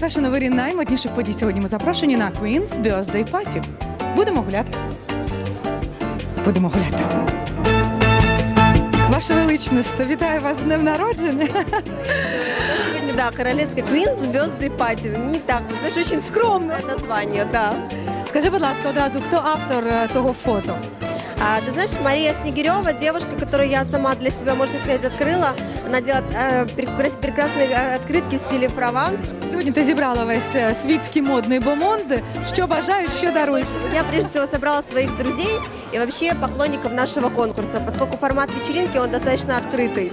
вирі наймодніших подій. Сьогодні ми запрошені на Queen's Birthday Party. Будемо гуляти. Будемо гуляти. Ваше величність, вітаю вас з днем народження. Сегодня, да, королевская Queen звездный пати. Не так, вот, знаешь, очень скромное название, да. Скажи, будь ласка, одразу, хто автор е, того фото? А, ты знаешь, Мария Снегирева, девушка, которую я сама для себя, можно сказать, открыла. Она делает э, прекра- прекрасные э, открытки в стиле Прованс. Сьогодні ти зібрала весь е, світський модний бомонд. Що бажають, що дарують. Я прежде всего собрала своих друзей и вообще поклонников нашего конкурса, поскольку формат вечеринки, он достаточно открытый.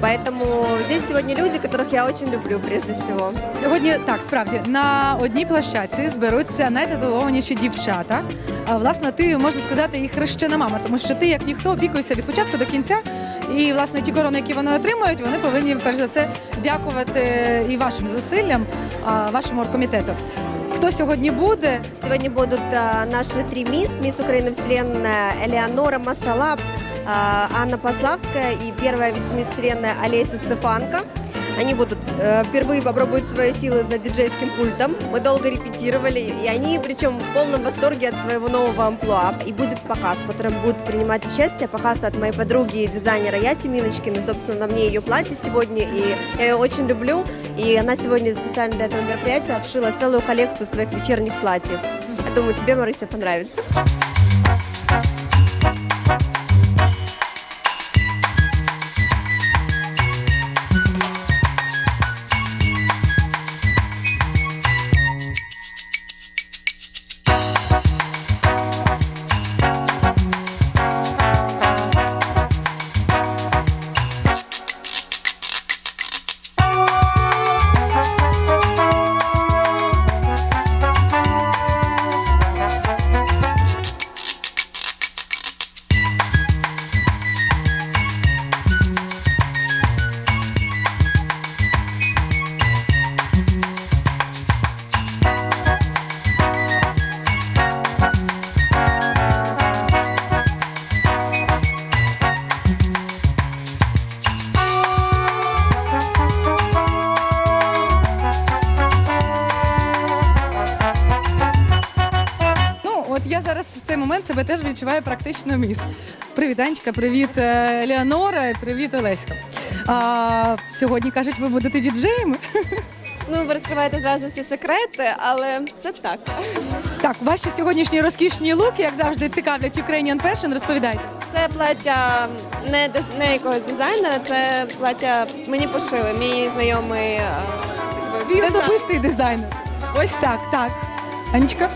Поэтому здесь сегодня люди, которых я очень люблю прежде всего. Сьогодні так справді на одній площадці зберуться найтитулованіші дівчата. А, власне, ти можна сказати їх хрещена мама, тому що ти, як ніхто, опікуєшся від початку до кінця. І власне ті корони, які вони отримують, вони повинні перш за все дякувати і вашим зусиллям, а, вашому оргкомітету. Хто сьогодні буде? Сегодня будут а, наши три мисс, мисс Украины Вселенная Элеонора Масалап, а, Анна Пославская и первая вице-мисс Вселенная Олеся Стефанко. Они будут э, впервые попробуют свои силы за диджейским пультом. Мы долго репетировали, и они, причем в полном восторге от своего нового амплуа. И будет показ, в котором будут принимать участие. Показ от моей подруги и дизайнера Яси Миночкиной. Собственно, на мне ее платье сегодня, и я ее очень люблю. И она сегодня специально для этого мероприятия отшила целую коллекцию своих вечерних платьев. Я думаю, тебе, Марыся, понравится. Себе теж відчуваю практично міс. Привіт, Анечка, привіт, е, Леонора, привіт, Олеська. А, сьогодні кажуть, ви будете діджеями. Ну, ви розкриваєте зразу всі секрети, але це так. Так, ваші сьогоднішні розкішні луки, як завжди, цікавлять Ukrainian Fashion. Розповідайте. Це плаття не, не якогось дизайнера, це плаття мені пошили. Мій знайомий е, Твій дизайн- особистий дизайнер. Ось так, так. Анечка?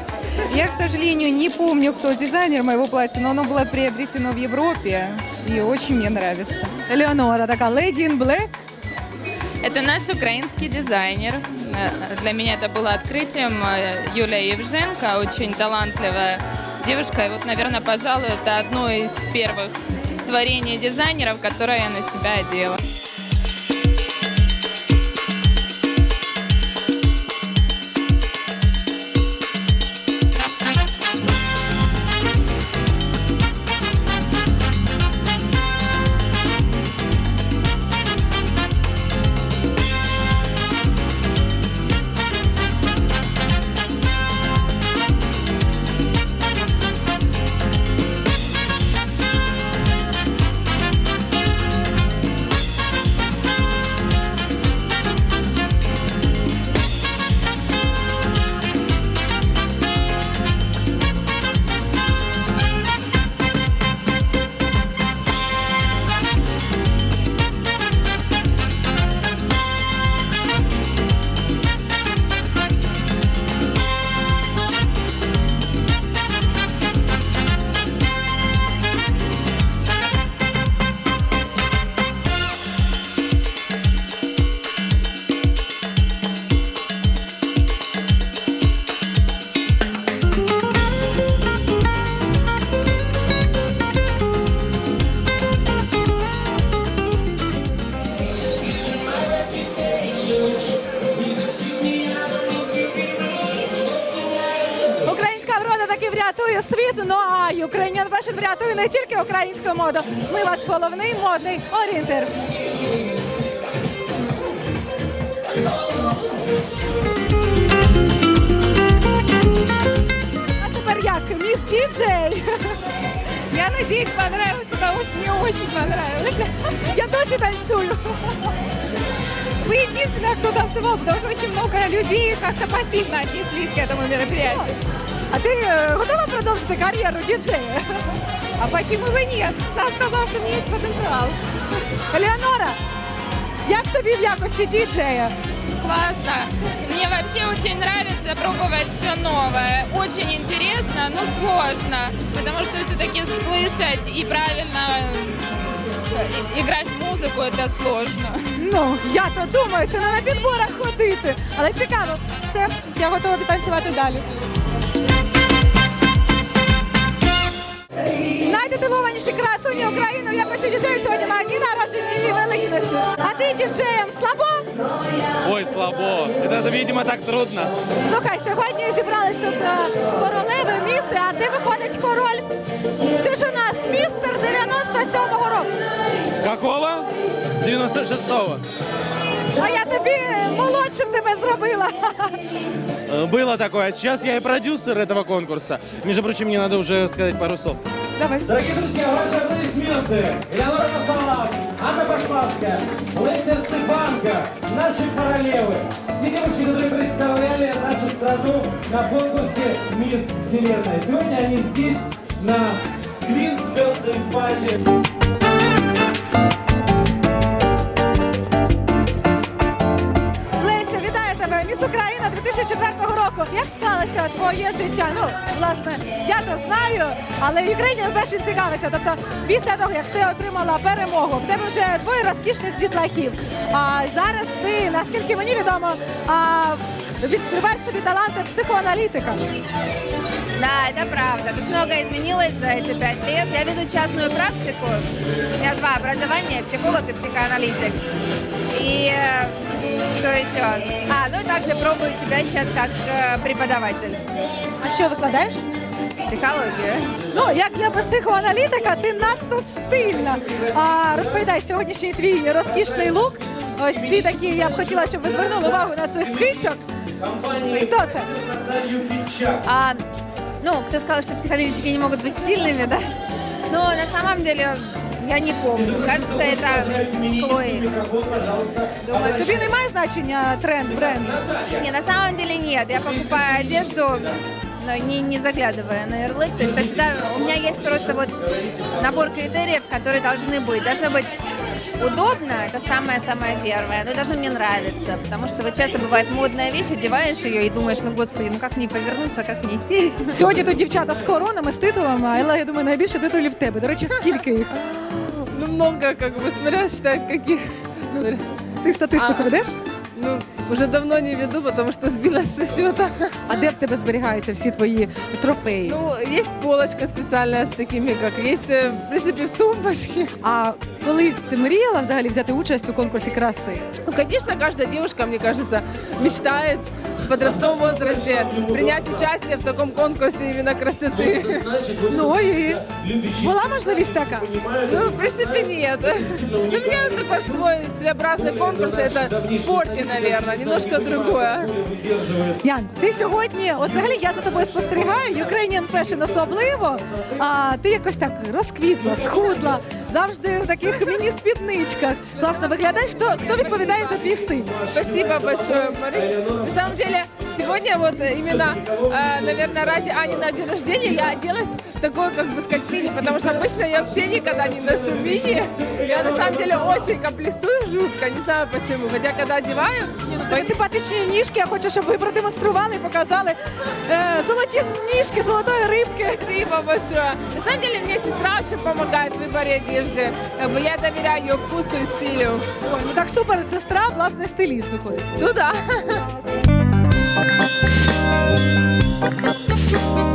Я, к сожалению, не помню, кто дизайнер моего платья, но оно было приобретено в Европе и очень мне нравится. Леонора, така Lady in Black. Это наш украинский дизайнер. Для меня это было открытием. Э, Юлия Евженко, очень талантливая девушка. И вот, наверное, пожалуй, это одно из первых творений дизайнеров, которое я на себя одела. Ukrainian Fashion врятує не тільки українську моду. Ми ваш головний модний орієнтир. А тепер як? Міс Діджей? Я надіюсь понравилось, потому что мне очень понравилось. Я тоже танцюю. Ви единственная, кто танцював, потому что очень много людей как-то пассивно отнеслись к этому мероприятию. А ти е, готова продовжити кар'єру діджея? А почему бы нет? Сам сказал, что у меня есть потенциал. Елеонора, як тобі в якості діджея? Классно. Мне вообще очень нравится пробовать все новое. Очень интересно, но сложно, потому что все-таки слышать и правильно э, и- играть музыку это сложно. Ну, я то думаю, це не на підборах ходити. Але цікаво. Все, я готова танцювати далі. Найтитулованіші красуні України в якості діджею сьогодні на дні народження її величності. А ти діджеєм слабо? Ой, слабо. Это, видимо, так трудно. Слухай, сьогодні зібрались тут е, королеви, міси, а ти виходить король. Ти ж у нас містер 97-го року. Какого? 96-го. А я тобі молодшим тебе зробила. Э, Было такое. Сейчас я и продюсер этого конкурса. Между прочим, мне надо уже сказать пару слов. Давай. Дорогие друзья, ваши аплодисменты. Элеонора Масалас, Анна Пославская, Леся Стефанка, наши королевы. Те девушки, которые представляли нашу страну на конкурсе «Мисс Вселенная». Сегодня они здесь на Queen's Birthday Party. 2004 року. Як склалося твоє життя? Ну, власне, я то знаю, але Україна першим цікавиться. Тобто, після того, як ти отримала перемогу, в тебе вже двоє розкішних дітлахів. А зараз ти, наскільки мені відомо, а, відкриваєш собі таланти психоаналітика. Да, это правда. Тут много изменилось за эти пять лет. Я веду частную практику. У меня два образования, психолог и психоаналитик. И э, что еще? А, ну и также пробую себя сейчас как э, преподаватель. А що викладаєш? Психологию. Ну, як для психоаналітика, ти надто стильна. А розповідай, сьогоднішній твій розкішний лук. Ось ці такі, я б хотіла, щоб ви звернули увагу на цих кицьок. Кто это? Наталью Финчак. А, ну, кто сказал, что психоаналитики не могут быть стильными, да? Но на самом деле я не помню. Кажется, это Хлои. Микрофон, пожалуйста. Думаю, что... Тобі немає значення тренд, бренд? Не, на самом деле нет. Я покупаю одежду, но не, не заглядывая на ярлык. То есть я всегда, у меня есть просто вот набор критериев, которые должны быть. Должно быть удобно, это самое-самое первое, но и должно мне нравиться, потому что вот часто бывает модная вещь, одеваешь ее и думаешь, ну господи, ну как не повернуться, как не сесть. Сьогодні тут дівчата з коронами, з титулами, але я думаю, найбільше титулів в тебе. До речі, скільки їх? Ну, много, как бы, смотря считать каких. Смотря. Ти статистику А. ведеш? Ну, уже давно не веду, потому что сбилась со счета. А де в тебе зберігаються всі твої трофеї? Ну, есть полочка специальная с такими, как есть, э, в принципе, в тумбочке. А колись мріяла взагалі взяти участь у конкурсі краси? Ну, конечно, каждая девушка, мне кажется, мечтает в подростковом возрасте принять участие в таком конкурсе именно красоты. Ну і була можливість така? Ну, в принципе, нет. Ну, у меня такой свой своеобразный конкурс, это в спорте, наверное, немножко другое. Ян, ти сьогодні, от взагалі я за тобою спостерігаю, Ukrainian Fashion особливо. А ти якось так розквітла, схудла, завжди в таких міні-спідничках. Класно виглядаєш. Хто, хто відповідає за твій стиль? Спасибо большое, Марис. На самом деле, сегодня вот э, именно, э, наверное, ради Ани на день рождения я оделась в такой, как бы сказать, мини, потому что обычно я вообще никогда не ношу мини. Я на самом деле очень комплексую жутко, не знаю почему. Хотя, когда одеваю, Твої симпатичні ніжки, я хочу, щоб ви продемонстрували і показали е, золоті ніжки золотої рибки. спасибо большое. На самом деле, мне сестра очень помогает в выборе одежды. Как бы я доверяю ее вкусу и стилю. Ой, ну так супер, сестра, власне, стиліст виходить. Ну да. Thank you.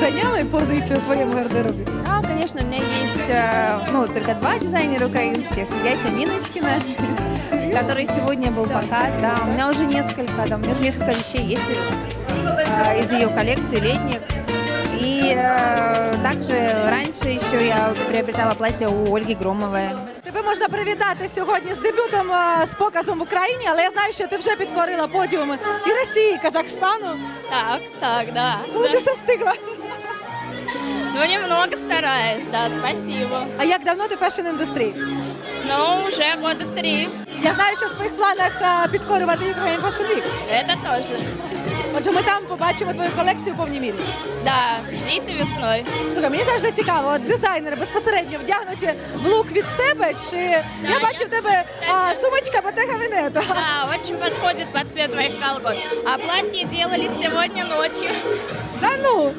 займає позицію у твоєму гардеробі? Да, конечно, у меня есть, э, ну, только два дизайнера украинских. Яся Миночкина, который сегодня был показ, да. У меня уже несколько, да, у меня уже несколько вещей есть э, из ее коллекции летних. И э, также раньше еще я приобретала платье у Ольги Громовой. Тебе можна привітати сьогодні з дебютом е, з показом в Україні, але я знаю, що ти вже підкорила подіуми і Росії, і Казахстану. Так, так, да. Коли ти все встигла? Ну, немного стараюсь, да, спасибо. А як давно ти фешн індустрії? Ну, уже года три. Я знаю, що в твоїх планах е, підкорювати Ukraine Fashion Week. Это тоже. Отже, ми там побачимо твою колекцію в повній мірі. Да, ждите весной. Слухай, мені завжди цікаво, от дизайнери безпосередньо вдягнуті в лук від себе, чи я я- бачу в тебе а, сумочка Bottega Veneta. Да, очень подходит под цвет моих колгот. А платье делали сегодня ночью. Да ну,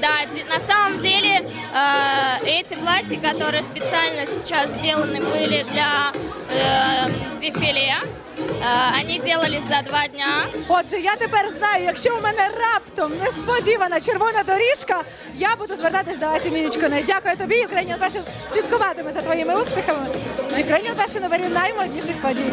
Да, де- на самом деле э, эти платья, которые специально сейчас сделаны были для э, дефиле, э, они делались за два дня. Отже, я тепер знаю, якщо у мене раптом несподівана червона доріжка, я буду звертатись до Асі Мінічкиної. Дякую тобі, Ukrainian Fashion слідкуватиме за твоїми успіхами. Ukrainian Fashion у варі наймодніших подій.